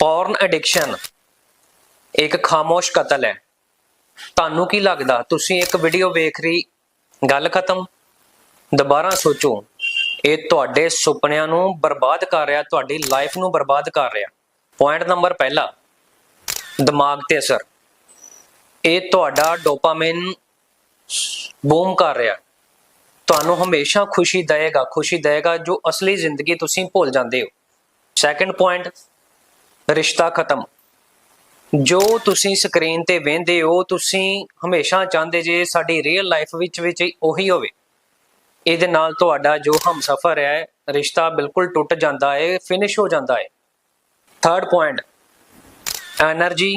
ਪੌਰਨ addiction ਇੱਕ ਖਾਮੋਸ਼ ਕਤਲ ਹੈ। ਤੁਹਾਨੂੰ ਕੀ ਲੱਗਦਾ? ਤੁਸੀਂ ਇੱਕ ਵੀਡੀਓ ਵੇਖ ਰਹੀ, ਗੱਲ ਖਤਮ? ਦੁਬਾਰਾ ਸੋਚੋ, ਇਹ ਤੁਹਾਡੇ ਸੁਪਨਿਆਂ ਨੂੰ ਬਰਬਾਦ ਕਰ ਰਿਹਾ, ਤੁਹਾਡੀ ਲਾਈਫ ਨੂੰ ਬਰਬਾਦ ਕਰ ਰਿਹਾ। ਪੁਆਇੰਟ ਨੰਬਰ ਪਹਿਲਾ, ਦਿਮਾਗ ਤੇ ਅਸਰ। ਇਹ ਤੁਹਾਡਾ ਡੋਪਾਮਾਈਨ ਬੂਮ ਕਰ ਰਿਹਾ। ਤੁਹਾਨੂੰ ਹਮੇਸ਼ਾ ਖੁਸ਼ੀ ਦੇਵੇਗਾ ਖੁਸ਼ੀ ਦੇਵੇਗਾ ਜੋ ਅਸਲੀ ਜ਼ਿੰਦਗੀ ਤੁਸੀਂ ਭੁੱਲ ਜਾਂਦੇ ਹੋ। ਸੈਕੰਡ ਪੁਆਇੰਟ ਰਿਸ਼ਤਾ ਖਤਮ। ਜੋ ਤੁਸੀਂ ਸਕਰੀਨ ਤੇ ਵੇਂਦੇ ਹੋ, ਤੁਸੀਂ ਹਮੇਸ਼ਾ ਚਾਹੁੰਦੇ ਜੇ ਸਾਡੀ ਰੀਅਲ ਲਾਈਫ ਵਿੱਚ ਵਿੱਚ ਉਹੀ ਹੋਵੇ। ਇਹਦੇ ਨਾਲ ਤੁਹਾਡਾ ਜੋ ਹਮਸਫਰ ਹੈ, ਰਿਸ਼ਤਾ ਬਿਲਕੁਲ ਟੁੱਟ ਜਾਂਦਾ ਹੈ ਫਿਨਿਸ਼ ਹੋ ਜਾਂਦਾ ਹੈ। Third point energy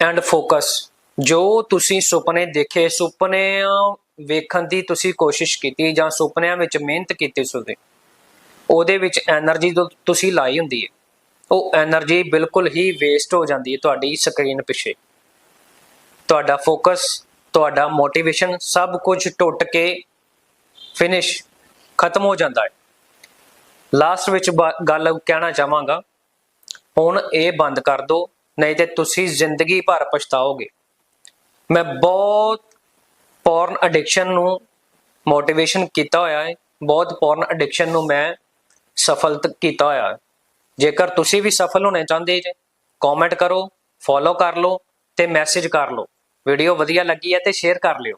and focus ਜੋ ਤੁਸੀਂ ਸੁਪਨੇ ਦੇਖੇ ਸੁਪਨੇ ਵੇਖਣ ਦੀ ਤੁਸੀਂ ਕੋਸ਼ਿਸ਼ ਕੀਤੀ ਜਾਂ ਸੁਪਨਿਆਂ ਵਿੱਚ ਮਿਹਨਤ ਕੀਤੀ ਸੁਦੇ ਉਹਦੇ। ਵਿੱਚ એનર્ਜੀ ਤੁਸੀਂ ਲਾਈ ਹੁੰਦੀ ਹੈ। ਉਹ એનર્ਜੀ ਬਿਲਕੁਲ ਹੀ ਵੇਸਟ ਹੋ ਜਾਂਦੀ ਹੈ ਤੁਹਾਡੀ ਸਕਰੀਨ ਪਿੱਛੇ। ਤੁਹਾਡਾ ਫੋਕਸ ਤੁਹਾਡਾ ਮੋਟੀਵੇਸ਼ਨ ਸਭ ਕੁਝ ਟੁੱਟ ਕੇ ਫਿਨਿਸ਼ ਖਤਮ ਹੋ ਜਾਂਦਾ ਹੈ। ਲਾਸਟ ਵਿੱਚ ਗੱਲ ਕਹਿਣਾ ਚਾਹਾਂਗਾ, ਹੁਣ ਇਹ ਬੰਦ ਕਰ ਦਿਓ ਨਹੀਂ ਤੇ ਤੁਸੀਂ ਜ਼ਿੰਦਗੀ ਭਰ ਪਛਤਾਓਗੇ। ਮੈਂ ਬਹੁਤ ਪੋਰਨ ਅਡਿਕਸ਼ਨ ਨੂੰ ਮੋਟੀਵੇਸ਼ਨ ਕੀਤਾ ਹੋਇਆ ਹੈ, ਬਹੁਤ ਪੋਰਨ ਅਡਿਕਸ਼ਨ ਨੂੰ ਮੈਂ ਸਫਲਤ ਕੀਤਾ ਹੋਇਆ ਹੈ। ਜੇਕਰ ਤੁਸੀਂ ਵੀ ਸਫਲ ਹੋਣੇ ਚਾਹੁੰਦੇ ਜੇ ਕਮੈਂਟ ਕਰੋ ਫੋਲੋ ਕਰ ਲਓ ਤੇ ਮੈਸੇਜ ਕਰ ਲਓ। ਵੀਡੀਓ ਵਧੀਆ ਲੱਗੀ ਹੈ ਤੇ ਸ਼ੇਅਰ ਕਰ ਲਿਓ।